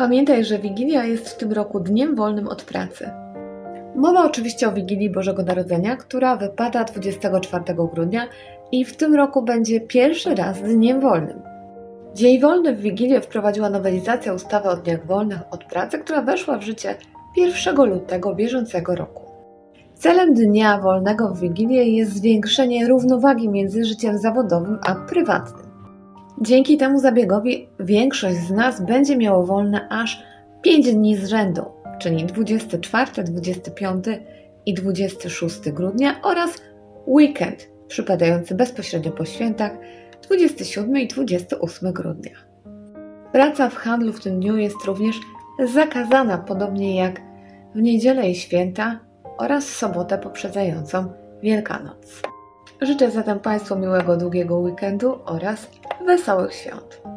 Pamiętaj, że Wigilia jest w tym roku dniem wolnym od pracy. Mowa oczywiście o Wigilii Bożego Narodzenia, która wypada 24 grudnia i w tym roku będzie pierwszy raz dniem wolnym. Dzień wolny w Wigilię wprowadziła nowelizacja ustawy o dniach wolnych od pracy, która weszła w życie 1 lutego bieżącego roku. Celem dnia wolnego w Wigilię jest zwiększenie równowagi między życiem zawodowym a prywatnym. Dzięki temu zabiegowi większość z nas będzie miało wolne aż 5 dni z rzędu, czyli 24, 25 i 26 grudnia oraz weekend przypadający bezpośrednio po świętach 27 i 28 grudnia. Praca w handlu w tym dniu jest również zakazana, podobnie jak w niedzielę i święta oraz sobotę poprzedzającą Wielkanoc. Życzę zatem Państwu miłego, długiego weekendu oraz wesołych świąt.